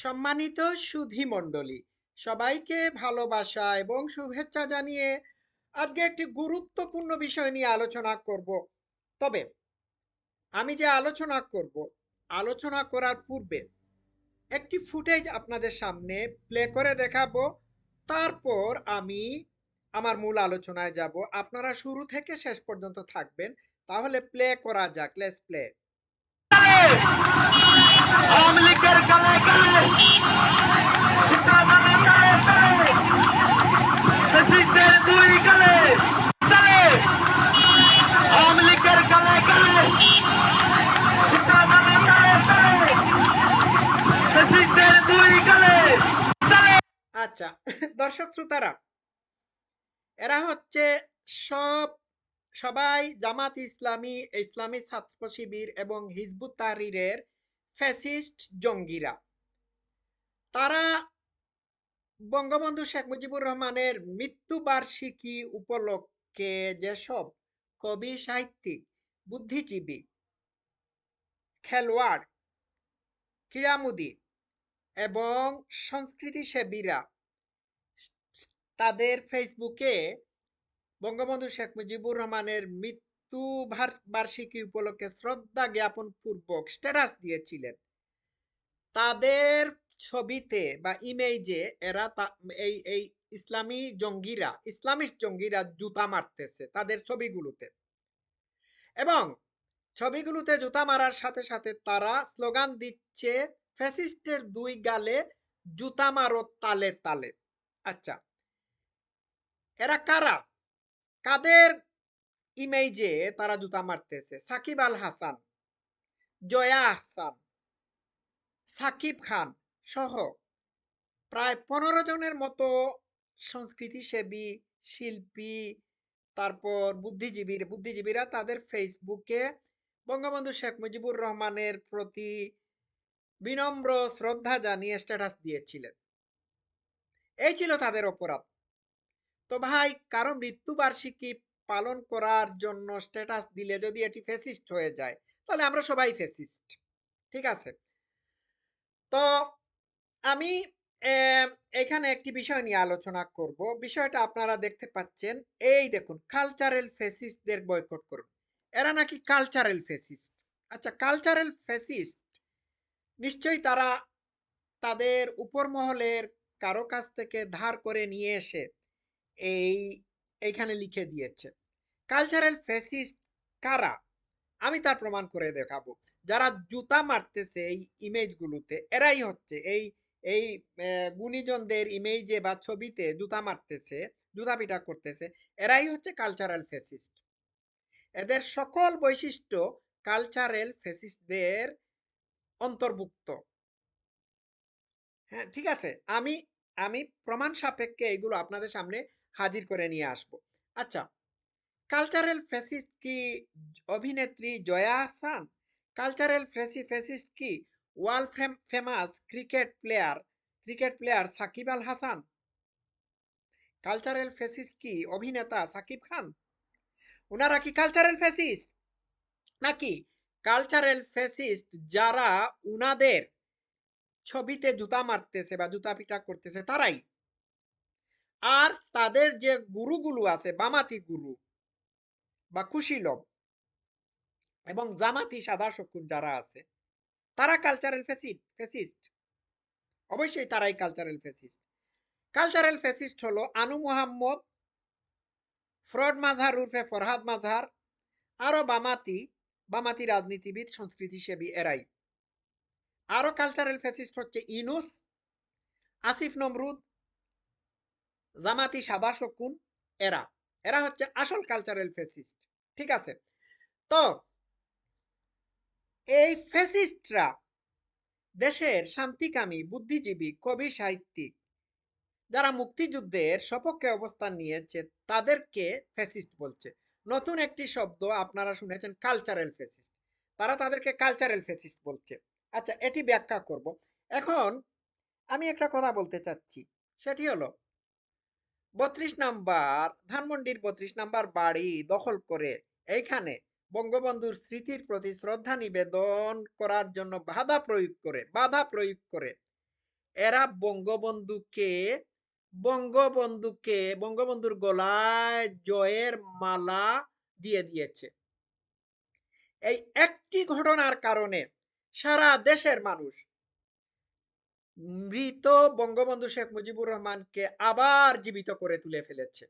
সম্মানিত সুধী মণ্ডলী, সবাইকে ভালোবাসা এবং শুভেচ্ছা জানিয়ে আজকে একটি গুরুত্বপূর্ণ বিষয় নিয়ে আলোচনা করব। তবে আমি যে আলোচনা করব, আলোচনা করার পূর্বে একটি ফুটেজ আপনাদের সামনে প্লে করে দেখাবো। তারপর আমি আমার মূল আলোচনায় যাব। আপনারা শুরু থেকে শেষ পর্যন্ত থাকবেন, তাহলে প্লে করা যাক। লেস প্লে আচ্ছা দর্শক শ্রোতারা, এরা হচ্ছে সব, সবাই জামাত ইসলামী ইসলামী ছাত্র শিবির এবং হিজবুত তাহরিরের ফ্যাসিস্ট জঙ্গিরা। তারা বঙ্গবন্ধু শেখ মুজিবুর রহমানের মৃত্যু বার্ষিকী উপলক্ষে যেসব কবি, সাহিত্যিক, বুদ্ধিজীবী, খেলোয়াড়, ক্রীড়ামোদী এবং সংস্কৃতি সেবীরা তাদের ফেসবুকে বঙ্গবন্ধু শেখ মুজিবুর রহমানের মৃত্যু ভার- বার্ষিকী উপলক্ষে শ্রদ্ধা জ্ঞাপন পূর্বক স্ট্যাটাস দিয়েছিলেন। তাদের ছবিতে বা ইমেজে এরা এই এই ইসলামী জঙ্গিরা ইসলামিক জঙ্গিরা জুতা মারতেছে তাদের ছবিগুলোতে। এবং ছবিগুলোতে জুতা মারার সাথে সাথে তারা স্লোগান দিচ্ছে, ফ্যাসিস্টের দুই গালে জুতা মারো তালে তালে। আচ্ছা এরা কারা? কাদের ইমেজে তারা জুতা মারতেছে। সাকিব আল হাসান, জয়া আহসান, সাকিব খান সহ প্রায় পনেরো জনের মতো সংস্কৃতি সেবী শিল্পী, তারপর বুদ্ধিজীবীর বুদ্ধিজীবীরা তাদের ফেসবুকে বঙ্গবন্ধু শেখ মুজিবুর রহমানের প্রতি বিনম্র শ্রদ্ধা জানিয়ে স্ট্যাটাস দিয়েছিলেন। এই ছিল তাদের অপরাধ। তো ভাই, কারও মৃত্যুবার্ষিকী পালন করার জন্য স্ট্যাটাস দিলে যদি এটি ফেসিস্ট হয়ে যায়, তাহলে আমরা সবাই ফেসিস্ট ঠিক আছে? তো আমি এখানে একটি বিষয় নিয়ে আলোচনা করব। বিষয়টা আপনারা দেখতে পাচ্ছেন, এই দেখুন কালচারাল ফেসিস্টদের বয়কট করুন। এরা নাকি কালচারাল ফেসিস্ট আচ্ছা কালচারাল ফেসিস্ট নিশ্চয়ই তারা তাদের উপর মহলের কারও কাছ থেকে ধার করে নিয়ে এসে এই, এইখানে লিখে দিয়েছে। কালচারাল ফেসিস্ট কারা? আমি তার প্রমাণ করে দেখাবো। যারা জুতা মারতেছে এই ইমেজগুলোতে এরাই হচ্ছে এই এই গুণীজনদের ইমেজে বা ছবিতে জুতা মারতেছে, জুতা পিটা করতেছে, এরাই হচ্ছে কালচারাল ফেসিস্ট এদের সকল বৈশিষ্ট্য কালচারাল ফেসিস্টদের অন্তর্ভুক্ত। হ্যাঁ ঠিক আছে? আমি আমি প্রমাণ সাপেক্ষে এগুলো আপনাদের সামনে হাজির করে নিয়ে আসব। আচ্ছা কালচারাল ফ্যাসিস্ট কি অভিনেত্রী Joya Ahsan cultural fascist fascist কি world famous cricket player cricket player Shakib Al Hasan. Cultural fascist কি অভিনেতা সাকিব খান। ওনারা কি কালচারাল ফেসিস্ট নাকি কালচারাল ফেসিস্ট যারা উনাদের ছবিতে জুতা মারতেছে বা জুতা পিটা করতেছে, তারাই। আর তাদের যে গুরুগুলো আছে, বামাতি গুরু কুশীলব এবং জামাতি সাদা শকুন যারা আছে, তারা কালচারাল ফেসিস্ট ফেসিস্ট অবশ্যই তারাই কালচারাল ফেসিস্ট কালচারাল ফেসিস্ট হলো আনু মোহাম্মদ, ফ্রড মাঝহার উর্ফে ফরহাদ মাঝহার, আরও বামাতি বামাতি রাজনীতিবিদ, সংস্কৃতি সেবী এরাই। আরও কালচারাল ফেসিস্ট হচ্ছে ইনুস, আসিফ নমরুদ, জামাতি সাদা শকুন, এরা। এরা হচ্ছে আসল কালচারাল ফেসিস্ট ঠিক আছে? তো এই ফেসিস্টরা দেশের শান্তিকামী, বুদ্ধিজীবী, কবি, সাহিত্যিক যারা মুক্তিযুদ্ধের সপক্ষে অবস্থান নিয়েছে, তাদেরকে ফেসিস্ট বলছে। নতুন একটি শব্দ আপনারা শুনেছেন কালচারাল ফেসিস্ট তারা তাদেরকে কালচারাল ফেসিস্ট বলছে। আচ্ছা এটি ব্যাখ্যা করব। এখন আমি একটা কথা বলতে চাচ্ছি। সেটি হলো বত্রিশ নাম্বার, ধানমন্ডির বত্রিশ নাম্বার বাড়ি দখল করে। এইখানে বঙ্গবন্ধুর স্মৃতির প্রতি শ্রদ্ধা নিবেদন করার জন্য বাধা প্রয়োগ করে, বাধা প্রয়োগ করে। এরা বঙ্গবন্ধুকে বঙ্গবন্ধুকে, বঙ্গবন্ধুর গলায় জয়ের মালা দিয়ে দিয়েছে। এই একটি ঘটনার কারণে সারা দেশের মানুষ মৃত বঙ্গবন্ধু শেখ মুজিবুর রহমানকে আবার জীবিত করে তুলে ফেলেছে।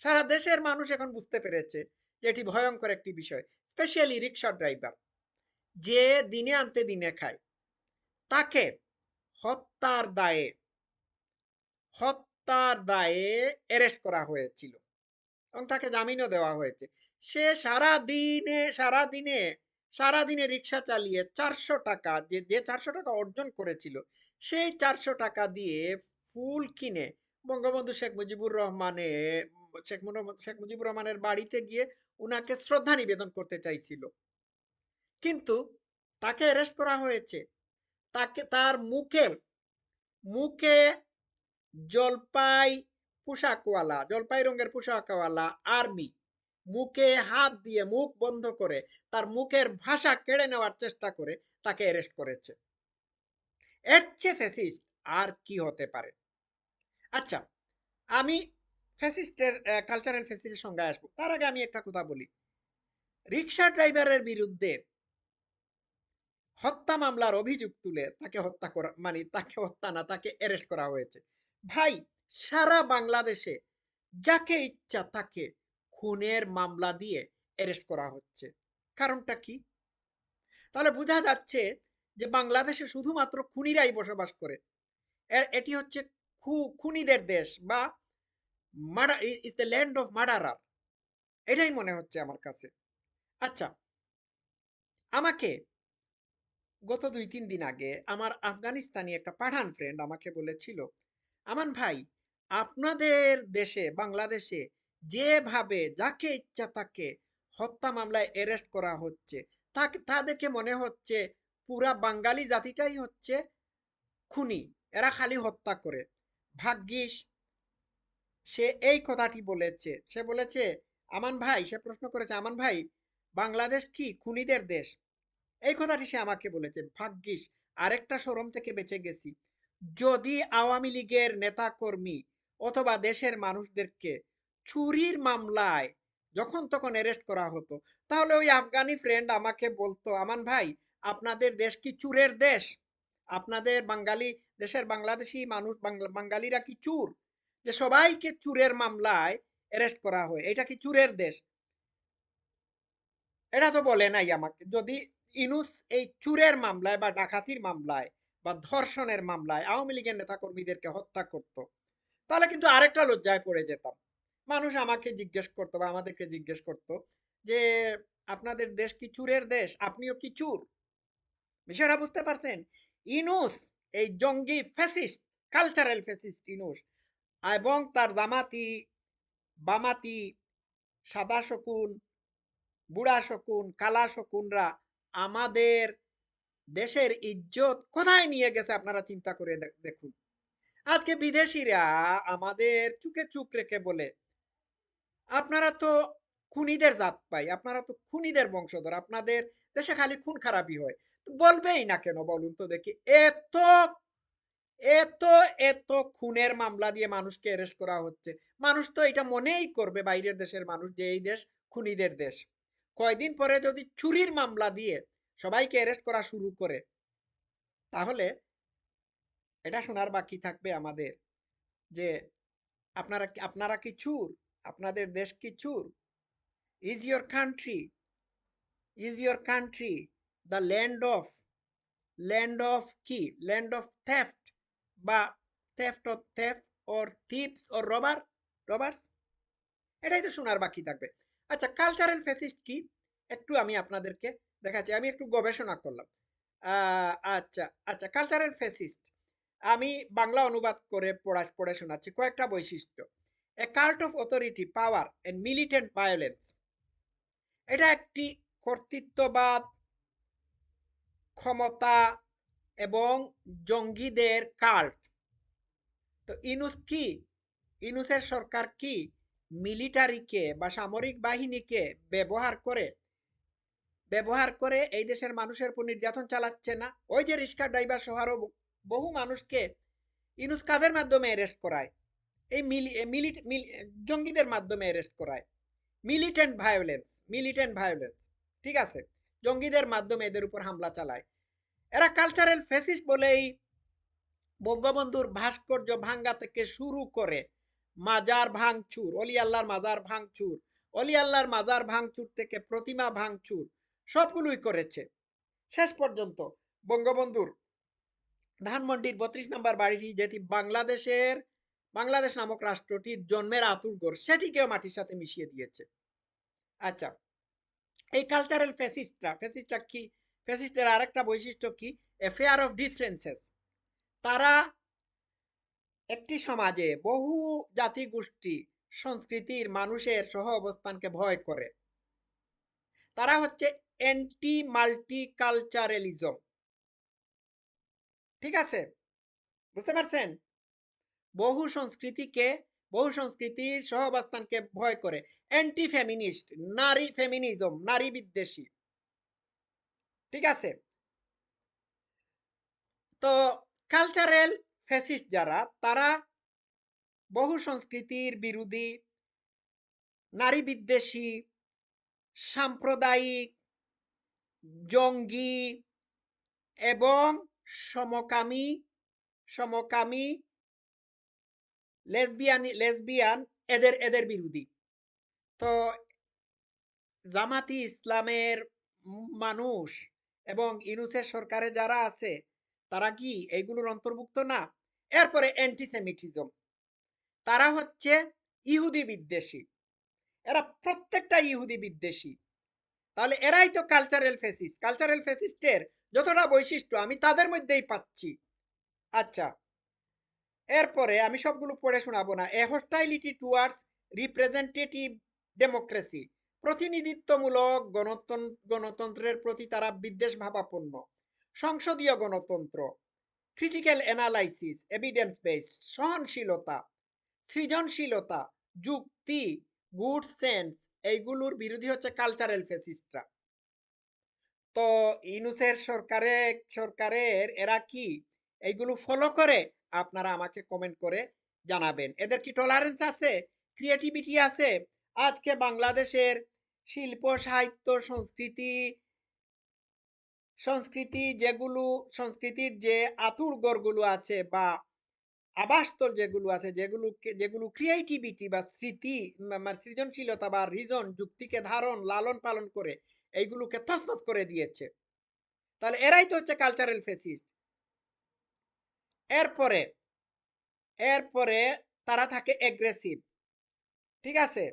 সারা দেশের মানুষ এখন বুঝতে পেরেছে যে এটি ভয়ঙ্কর একটি বিষয়, স্পেশালি রিক্সা ড্রাইভার। যে দিনে আনতে দিনে খায়, তাকে হত্যার দায়ে হত্যার দায়ে অ্যারেস্ট করা হয়েছিল এবং তাকে জামিনও দেওয়া হয়েছে। সে সারা দিনে সারা দিনে সারা দিনে রিক্সা চালিয়ে চারশো টাকা যে যে চারশো টাকা অর্জন করেছিল, সেই চারশো টাকা দিয়ে ফুল কিনে বঙ্গবন্ধু শেখ মুজিবুর রহমানে, শেখ শেখ মুজিবুর রহমানের বাড়িতে গিয়ে উনাকে শ্রদ্ধা নিবেদন করতে চাইছিল। কিন্তু তাকে অ্যারেস্ট করা হয়েছে। তাকে, তার মুখে মুখে জলপাই পোশাকওয়ালা, জলপাই রঙের পোশাকওয়ালা আর্মি মুখে হাত দিয়ে মুখ বন্ধ করে তার মুখের ভাষা কেড়ে নেওয়ার চেষ্টা করে তাকে অ্যারেস্ট করেছে। এর চেয়ে ফ্যাসিস্ট আর কি হতে পারে? আচ্ছা আমি ফ্যাসিস্টের কালচারাল ফ্যাসিস্টের সঙ্গে আসব। তার আগে আমি একটা কথা বলি। রিক্সা ড্রাইভারের বিরুদ্ধে হত্যা মামলার অভিযোগ তুলে তাকে হত্যা করা মানে তাকে হত্যা না, তাকে অ্যারেস্ট করা হয়েছে। ভাই, সারা বাংলাদেশে যাকে ইচ্ছা তাকে খুনের মামলা দিয়ে অ্যারেস্ট করা হচ্ছে। কারণটা কি? তাহলে বোঝা যাচ্ছে যে বাংলাদেশে শুধুমাত্র খুনিরাই বসবাস করে। এটি হচ্ছে খুনিদের দেশ বা murder is the land of murderer এটাই মনে হচ্ছে আমার কাছে। আচ্ছা আমাকে গত দুই, তিন দিন আগে আমার আফগানিস্তানি একটা পাঠান ফ্রেন্ড আমাকে বলেছিল, আমান ভাই, আপনাদের দেশে, বাংলাদেশে যেভাবে যাকে ইচ্ছা তাকে হত্যা মামলায় অ্যারেস্ট করা হচ্ছে। তাকে, তা দেখে মনে হচ্ছে পুরা বাঙালি জাতিটাই হচ্ছে খুনি। এরা খালি হত্যা করে। ভাগ্যিস সে এই কথাটি বলেছে। সে বলেছে, আমান ভাই, সে প্রশ্ন করেছে, আমান ভাই, বাংলাদেশ কি খুনিদের দেশ? এই কথাটি সে আমাকে বলেছে। ভাগ্যিস, আরেকটা শোরুম থেকে বেঁচে গেছি। যদি আওয়ামী লীগের নেতা কর্মী অথবা দেশের মানুষদেরকে চুরির মামলায় যখন তখন অ্যারেস্ট করা হতো। তাহলে ওই আফগানি ফ্রেন্ড আমাকে বলতো, আমান ভাই, আপনাদের দেশ কি চুরের দেশ? আপনাদের বাঙালি দেশের বাংলাদেশি মানুষ বাঙালিরা কি চুর? যে সবাইকে চুরের মামলায় অ্যারেস্ট করা হয়, এটা কি চুরের দেশ? এটা তো বলে নাই আমাকে। যদি ইনুস এই চুরের মামলায় বা ডাকাতির মামলায় বা ধর্ষণের মামলায় আওয়ামী লীগের নেতাকর্মীদেরকে হত্যা করত, তাহলে কিন্তু আরেকটা লজ্জায় পড়ে যেতাম। মানুষ আমাকে জিজ্ঞেস করতো বা আমাদেরকে জিজ্ঞেস করতো যে, আপনাদের দেশ কি চুরের দেশ? আপনিও কি চুর? বিষয়টা বুঝতে পারছেন? ইনুস, এই জঙ্গি ফ্যাসিস্ট কালচারাল ফ্যাসিস্ট ইনুস এবং তার জামাতি, বামাতি, সাদা শকুন, বুড়া শকুন, কালা শকুনরা আমাদের দেশের ইজ্জত কোথায় নিয়ে গেছে আপনারা চিন্তা করে দেখুন। আজকে বিদেশিরা আমাদের চুকে চুক রেখে বলে আপনারা তো খুনিদের জাত পাই, আপনারা তো খুনিদের বংশধর, আপনাদের দেশে খালি খুন খারাপই হয়। বলবেই না কেন বলুন তো দেখি, এত এত এত খুনের মামলা দিয়ে মানুষকে অ্যারেস্ট করা হচ্ছে। মানুষ তো এটা মনেই করবে বাইরের দেশের মানুষ যে এই দেশ খুনিদের দেশ। কয়দিন পরে যদি চুরির মামলা দিয়ে সবাইকে অ্যারেস্ট করা শুরু করে, তাহলে এটা শোনার বাকি থাকবে আমাদের যে আপনারা আপনারা কি চুর? আপনাদের দেশ কি চুর? Is your country is your country the land of land of কি? ল্যান্ড অফ থেফট বা theft or thief or thieves or robber robbers এটাই তো শোনার বাকি থাকবে। আচ্ছা কালচারাল ফেসিস্ট কি? একটু আমি আপনাদেরকে দেখাচ্ছি। আমি একটু গবেষণা করলাম। আচ্ছা আচ্ছা কালচারাল ফেসিস্ট আমি বাংলা অনুবাদ করে পড়া, পড়ে শোনাচ্ছি। কয়েকটা বৈশিষ্ট্য। A cult of authority power and militant violence এটা একটি কর্তৃত্ববাদ, ক্ষমতা এবং জঙ্গিদের কাল্ট তো ইনুস কি? ইনুসের সরকার কি? মিলিটারিকে বা সামরিক বাহিনীকে ব্যবহার করে ব্যবহার করে এই দেশের মানুষের উপর নির্যাতন চালাচ্ছে না? ওই যে রিক্সা ড্রাইভার সহ আরও বহু মানুষকে ইনুস কাদের মাধ্যমে অ্যারেস্ট করায়? এই মিলি জঙ্গিদের মাধ্যমে অ্যারেস্ট করায়। মিলিটেন্ট ভায়োলেন্স মিলিটেন্ট ভায়োলেন্স ঠিক আছে? জঙ্গিদের মাধ্যমে এদের উপর হামলা চালায়। এরা কালচারাল ফেসিস্ট বলেই বঙ্গবন্ধুর ভাস্কর্য ভাঙ্গা থেকে শুরু করে মাজার ভাঙচুর, অলি আল্লাহর মাজার ভাঙচুর, অলি আল্লাহর মাজার ভাঙচুর থেকে প্রতিমা ভাঙচুর, সবগুলোই করেছে। শেষ পর্যন্ত বঙ্গবন্ধুর ধানমন্ডির বত্রিশ নম্বর বাড়িটি যেটি বাংলাদেশের বাংলাদেশ নামক রাষ্ট্রটির জন্মের আতুরগড় সেটিকেও মাটির সাথে মিশিয়ে দিয়েছে। আচ্ছা এই কালচারাল ফেসিস্টরা ফেসিস্টরা কি? ফেসিস্টের আরেকটা বৈশিষ্ট্য কি? এফেয়ার অফ ডিফারেন্সেস তারা একটি সমাজে বহু জাতি গোষ্ঠী সংস্কৃতির মানুষের সহ অবস্থানকে ভয় করে। তারা হচ্ছে অ্যান্টি মাল্টি কালচারালিজম ঠিক আছে? বুঝতে পারছেন? বহু সংস্কৃতিকে, বহু সংস্কৃতির সহ অবস্থানকে ভয় করে। অ্যান্টি ফেমিনিস্ট নারী ফেমিনিজম নারী বিদ্বেষী। ঠিক আছে? তো কালচারাল ফ্যাসিস্ট যারা, তারা বহু সংস্কৃতির বিরোধী, নারী বিদ্বেষী, সাম্প্রদায়িক, জঙ্গি এবং সমকামী সমকামী লেসবিয়ান লেসবিয়ান এদের এদের বিরোধী তো, জামাতি ইসলামের মানুষ এবং ইনুসের সরকারে যারা আছে, তারা কি এইগুলোর অন্তর্ভুক্ত না? এরপরে অ্যান্টিসেমিটিজম তারা হচ্ছে ইহুদি বিদ্বেষী। এরা প্রত্যেকটা ইহুদি বিদ্বেষী। তাহলে এরাই তো কালচারাল ফেসিস্ট কালচারাল ফেসিস্টের যতটা বৈশিষ্ট্য আমি তাদের মধ্যেই পাচ্ছি। আচ্ছা এরপরে আমি সবগুলো পড়ে শোনাবো না। A hostility towards representative democracy প্রতিনিধিত্বমূলক গণতন্ত্র গণতন্ত্রের প্রতি তারা বিদ্বেষ ভাবাপন্ন সংসদীয় গণতন্ত্র ক্রিটিক্যাল অ্যানালাইসিস এভিডেন্স বেসড সহনশীলতা, সৃজনশীলতা, যুক্তি গুড সেন্স এইগুলোর বিরোধী হচ্ছে কালচারাল ফেসিস্টরা তো ইনুসের সরকারে, সরকারের এরা কি? এইগুলো ফলো করে আপনারা আমাকে কমেন্ট করে জানাবেন। এদের কি টলারেন্স আছে? ক্রিয়েটিভিটি আছে? আজকে বাংলাদেশের শিল্প, সাহিত্য, সংস্কৃতি সংস্কৃতি যেগুলো, সংস্কৃতির যে আতুর গড়গুলো আছে বা আবাসস্থল যেগুলো আছে যেগুলো যেগুলো ক্রিয়েটিভিটি বা স্মৃতি সৃজনশীলতা বা রিজন যুক্তিকে ধারণ, লালন পালন করে, এইগুলোকে তসনস করে দিয়েছে। তাহলে এরাই তো হচ্ছে কালচারাল ফেসিস্ট এরপরে এরপরে তারা থাকে এগ্রেসিভ ঠিক আছে?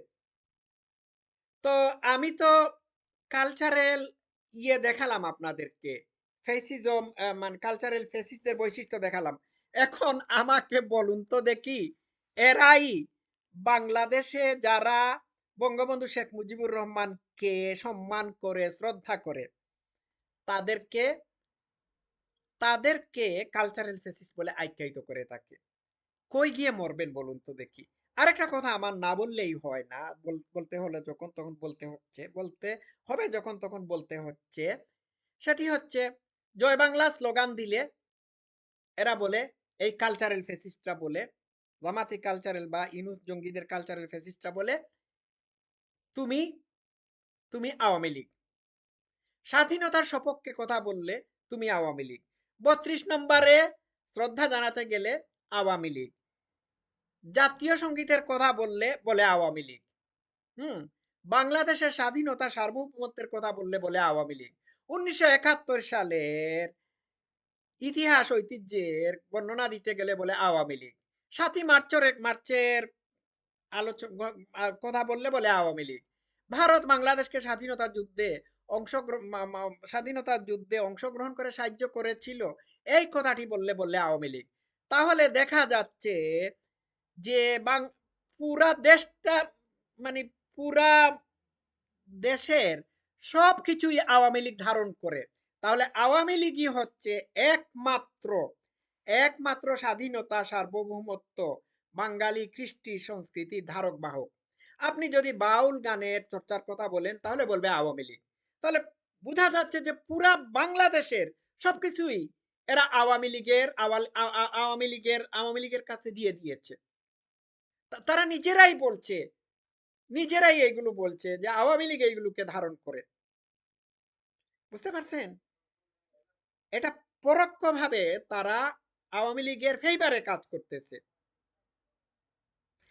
তো আমি তো কালচারাল ইয়ে দেখালাম আপনাদেরকে ফেসিজম মানে কালচারাল ফেসিস্টদের বৈশিষ্ট্য দেখালাম। এখন আমাকে বলুন তো দেখি, এরাই বাংলাদেশে যারা বঙ্গবন্ধু শেখ মুজিবুর রহমানকে সম্মান করে, শ্রদ্ধা করে, তাদেরকে তাদেরকে কালচারাল ফেসিস্ট বলে আখ্যায়িত করে থাকে। কই গিয়ে মরবেন বলুন তো দেখি। আরেকটা কথা আমার না বললেই হয় না। বল- বলতে হলে যখন তখন বলতে হচ্ছে, বলতে হবে যখন তখন বলতে হচ্ছে। সেটি হচ্ছে, জয় বাংলা স্লোগান দিলে এরা বলে, এই কালচারাল ফেসিস্টরা বলে, জামাতি কালচারাল বা ইনুস জঙ্গিদের কালচারাল ফেসিস্টরা বলে, তুমি তুমি আওয়ামী লীগ। স্বাধীনতার সপক্ষে কথা বললে তুমি আওয়ামী লীগ। বত্রিশ নম্বরে শ্রদ্ধা জানাতে গেলে আওয়ামী লীগ। জাতীয় সঙ্গীতের কথা বললে বলে আওয়ামী লীগ। হুম, বাংলাদেশের স্বাধীনতা সার্বভৌমত্বের কথা বললে বলে আওয়ামী লীগ। উনিশশো একাত্তর সালের ইতিহাস, ঐতিহ্যের বর্ণনা দিতে গেলে বলে আওয়ামী লীগ। সাতই মার্চের মার্চের আলোচনা কথা বললে বলে আওয়ামী লীগ। ভারত বাংলাদেশকে স্বাধীনতা যুদ্ধে অংশগ্রহণ যুদ্ধে অংশগ্রহণ করে সাহায্য করেছিল। এই কথাটি বললে বললে আওয়ামী লীগ। তাহলে দেখা যাচ্ছে যে বাং, পুরা দেশটা মানে পুরা দেশের সব কিছুই আওয়ামী লীগ ধারণ করে। তাহলে আওয়ামী লীগই হচ্ছে একমাত্র একমাত্র স্বাধীনতা, সার্বভৌমত্ব, বাঙালি কৃষ্টি সংস্কৃতির ধারক বাহক। আপনি যদি বাউল গানের চর্চার কথা বলেন, তাহলে বলবে আওয়ামী লীগ। তাহলে বোঝা যাচ্ছে যে পুরা বাংলাদেশের সবকিছুই এরা আওয়ামী লীগের আওয়ামী লীগের আওয়ামী লীগের কাছে দিয়ে দিয়েছে। তারা নিজেরাই বলছে, নিজেরাই এগুলো বলছে যে আওয়ামী লীগ এইগুলোকে ধারণ করে। বুঝতে পারছেন? এটা পরোক্ষভাবে তারা আওয়ামী লীগের ফেভারে কাজ করতেছে।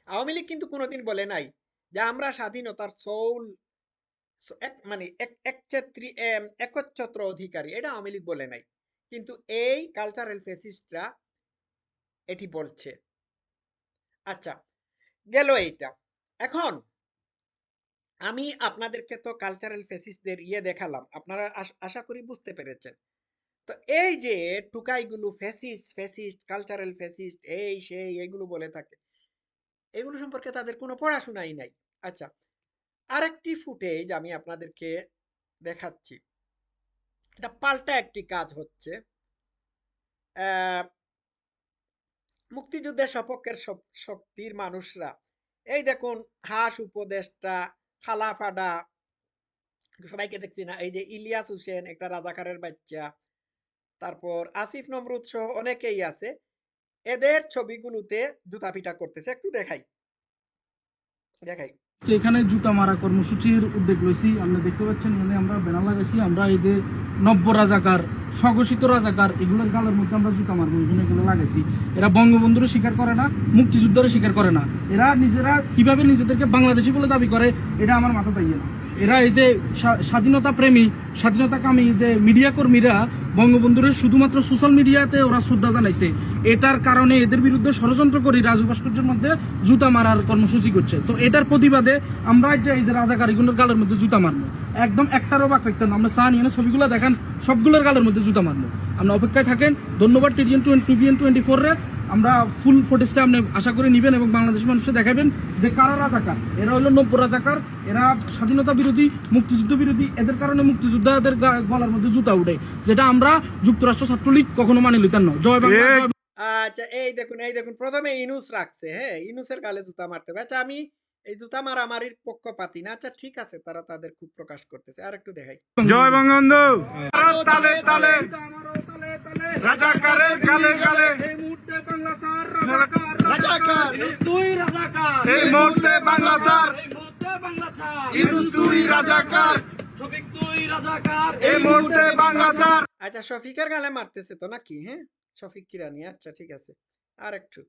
আওয়ামী লীগ কিন্তু কোনোদিন বলে নাই যে আমরা স্বাধীনতার সৌল এক মানে এক একচ্ছত্রী একচ্ছত্র অধিকারী, এটা আওয়ামী লীগ বলে নাই। কিন্তু এই কালচারাল ফেসিস্টরা এটি বলছে। আচ্ছা গেল এইটা। এখন আমি আপনাদেরকে তো কালচারাল ফেসিস্টদের ইয়ে দেখালাম, আপনারা আশা করি বুঝতে পেরেছেন। তো এই যে টুকাইগুলো ফেসিস্ট ফেসিস্ট কালচারাল ফেসিস্ট এই, সেই, এগুলো বলে থাকে, এগুলো সম্পর্কে তাদের কোনো পড়াশোনাই নাই। আচ্ছা আরেকটি ফুটেজ আমি আপনাদেরকে দেখাচ্ছি। এটা পাল্টা একটি কাজ হচ্ছে। মুক্তিযুদ্ধের সপক্ষের শক্তির মানুষরা, এই দেখুন হাস উপদেষ্টা খালাফাডা সবাইকে দেখছি না, এই যে ইলিয়াস হোসেন, একটা রাজাকারের বাচ্চা, তারপর আসিফ নমরুদ সহ অনেকেই আছে। এদের ছবিগুলোতে জুতা পিটা করতেছে, একটু দেখাই। দেখাই। এখানে জুতা মারা কর্মসূচির উদ্যোগ লইছি। আপনি দেখতে পাচ্ছেন, এখানে আমরা ব্যানার লাগাইছি। আমরা এই যে নব্য রাজাকার, স্বঘোষিত রাজাকার, এগুলোর গালের মধ্যে আমরা জুতা মারবো, এগুলো এগুলো লাগাইছি। এরা বঙ্গবন্ধুরও স্বীকার করে না, মুক্তিযুদ্ধেরও স্বীকার করে না। এরা নিজেরা কীভাবে নিজেদেরকে বাংলাদেশি বলে দাবি করে, এটা আমার মাথা তাইয়ে না। এরা এই যে স্বা- স্বাধীনতা প্রেমী স্বাধীনতা কামী যে মিডিয়া কর্মীরা বঙ্গবন্ধুরের শুধুমাত্র সোশ্যাল মিডিয়াতে ওরা শ্রদ্ধা জানাইছে। এটার কারণে এদের বিরুদ্ধে ষড়যন্ত্র করি রাজু ভাস্কর্যের মধ্যে জুতা মারার কর্মসূচি করছে। তো এটার প্রতিবাদে আমরা যে এই যে রাজাকার এগুলোর গালের মধ্যে জুতা মারবো, একদম একটারও বাক রাখতেন না। আমরা চা নিয়ে এনে ছবিগুলো দেখান, সবগুলোর গালের মধ্যে জুতা মারবো। আমরা অপেক্ষায় থাকেন। ধন্যবাদ টিডিএন টোয়েন্টি টোয়েন্টি ফোর রে আমরা ফুল ফুটেজটা আপনি আশা করে নিবেন এবং বাংলাদেশ মানুষকে দেখাবেন যে কারা রাজাকার। এরা হলো নব্য রাজাকার এরা স্বাধীনতা বিরোধী মুক্তিযুদ্ধ বিরোধী এদের কারণে মুক্তিযোদ্ধাদের গলার মধ্যে জুতা উঠে যেটা আমরা যুক্তরাষ্ট্র ছাত্রলীগ কখনো মানে লইতাম না। জয় বাংলা। আচ্ছা এই দেখুন এই দেখুন প্রথমে ইনুস রাখছে হ্যাঁ ইনুসের গালে জুতা মারতে হবে। আচ্ছা আমি এই জুতা মারামারির পক্ষপাতি। না আচ্ছা ঠিক আছে তারা তাদের খুব প্রকাশ করতেছে। আর একটু দেখাই। জয় বঙ্গবন্ধু! তালে তালে রাজাকারের গালে গালে। এই মুহূর্তে বাংলা স্যার রাজাকার। রাজাকার দুই রাজাকার এই মুহূর্তে বাংলা স্যার। এই মুহূর্তে বাংলা স্যার রাজাকার শফিক দুই রাজাকার। এই মুহূর্তে বাংলা স্যার। আচ্ছা শফিকের গালে মারতেছে তো নাকি? হ্যাঁ শফিক কিরানি। আচ্ছা ঠিক আছে। আর একটু।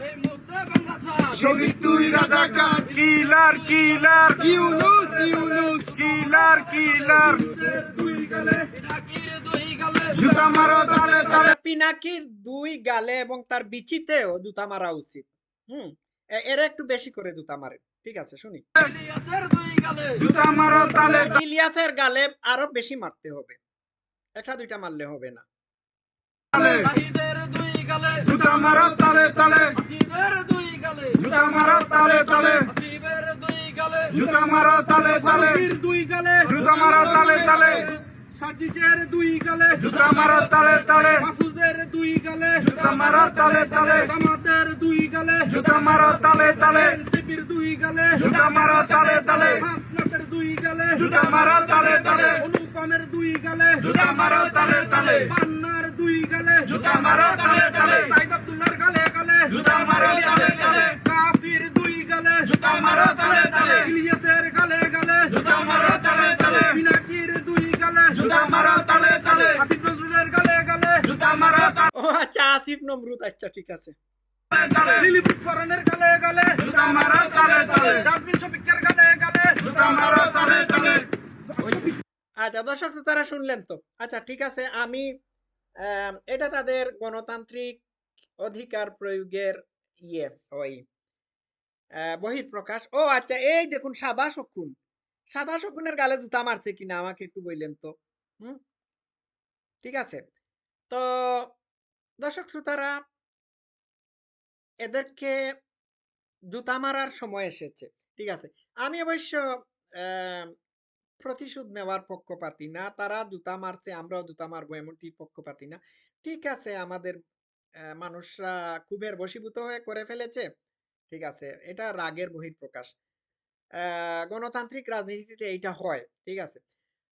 এই মুহূর্তে বাংলা স্যার শফিক দুই রাজাকার। Killer killer. Yunus Yunus. Killer killer. দুই গালে দুই গালে? জুতা মারো তালে তালে। পিনাকির দুই গালে এবং তার বিচিতেও জুতা মারা উচিত। হুম এ- এরা একটু বেশি করে জুতা মারে। ঠিক আছে শুনি। ইলিয়াসের গালে। আরও বেশি মারতে হবে। একটা দুইটা মারলে হবে না। দুই জুতা মারো তালে তালে জুতা মারো তালে তালে জুতা মারো তালে তালে দুই গালে জুতা মারো তালে তালে সাজিজের দুই গালে জুতা মারো তালে তালে মাহফুজের দুই গালে জুতা মারো তালে তালে জামাতের দুই গালে জুতা মারো তালে তালে এনসিপির দুই গালে জুতা মারো তালে তালে হাসনাতের দুই গালে জুতা মারো তালে তালে অনুপমের দুই গালে জুতা মারো তালে তালে গালে জুতা মারো তালে তালে সাইদ আব্দুল্লাহর গালে গালে। জুতা মারো তালে তালে কাফির দুই গালে। জুতা মারো তালে তালে ইলিয়াসের গালে গালে। জুতা মারো তালে তালে পিনাকির দুই গালে। জুতা মারো তালে তালে আসিফ নজরুলের গালে গালে। জুতা মারো ও আচ্ছা আসিফ নমরুদ আচ্ছা ঠিক আছে। তালে তালে গালে গালে। জুতা মারো তালে তালে ডাস্টবিন শফিকের গালে গালে। জুতা মারো তালে তালে আচ্ছা দর্শক শ্রোতারা শুনলেন তো। আচ্ছা ঠিক আছে আম, এটা তাদের গণতান্ত্রিক অধিকার প্রয়োগের ইয়ে ওই বহির প্রকাশ ও আচ্ছা এই দেখুন সাদা শকুন সাদা শকুনের গালে জুতা মারছে কিনা, আমাকে একটু বললেন তো। হুম? ঠিক আছে। তো দর্শক শ্রোতারা, এদেরকে জুতা মারার সময় এসেছে। ঠিক আছে। আমি অবশ্য প্রতিশোধ নেওয়ার পক্ষপাতি না তারা জুতা মারছে আমরাও জুতা মারবো এমনটি পক্ষপাতি না। ঠিক আছে আমাদের মানুষরা ক্ষোভের বশীভূত হয়ে করে ফেলেছে। ঠিক আছে এটা রাগের বহিঃপ্রকাশ। আহ, গণতান্ত্রিক রাজনীতিতে এইটা হয় ঠিক আছে।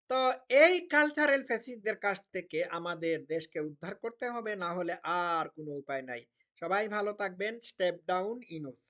তো এই কালচারাল ফ্যাসিস্টদের কাছ থেকে আমাদের দেশকে উদ্ধার করতে হবে না হলে আর কোনো উপায় নাই। সবাই ভালো থাকবেন স্টেপ ডাউন ইনুস